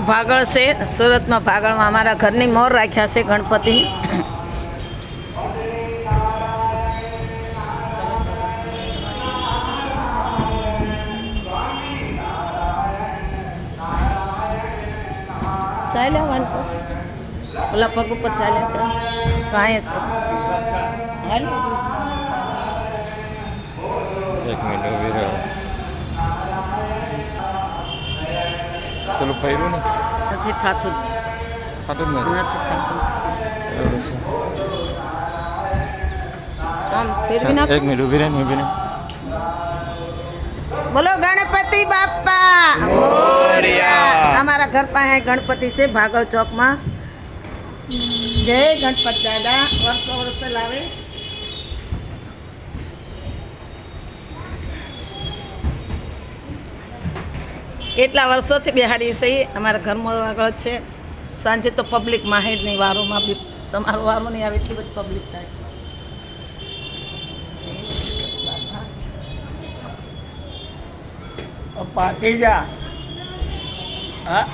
ભાગળ છે. સુરતમાં ભાગળમાં અમારા ઘરની મોર રાખ્યા છે ગણપતિ. ચાલ્યા વાન ઓલા પગ ઉપર ચાલ્યા છે કાંઈ છે હાલ. એક મિનિટ પેલું ફર્યું ને નથી થતું જ ખાતું જ નથી થતું એવું છે. એક મિનિટ ઊભી રહે ને ઊભી બોલો ગણપતિ બાપા મોરિયા! અમારા ઘર પાસે ગણપતિ છે ભાગળ ચોકમાં. જય ગણપત દાદા વર્ષો વર્ષ લાવે. કેટલા વર્ષોથી બેહાડીએ છે. અમારા ઘરમાં આગળ જ છે. સાંજે તો પબ્લિક માહિતની વારોમાં બી તમારો વારો નહીં આવે એટલી બધી પબ્લિક થાય. પાટી જા. હા.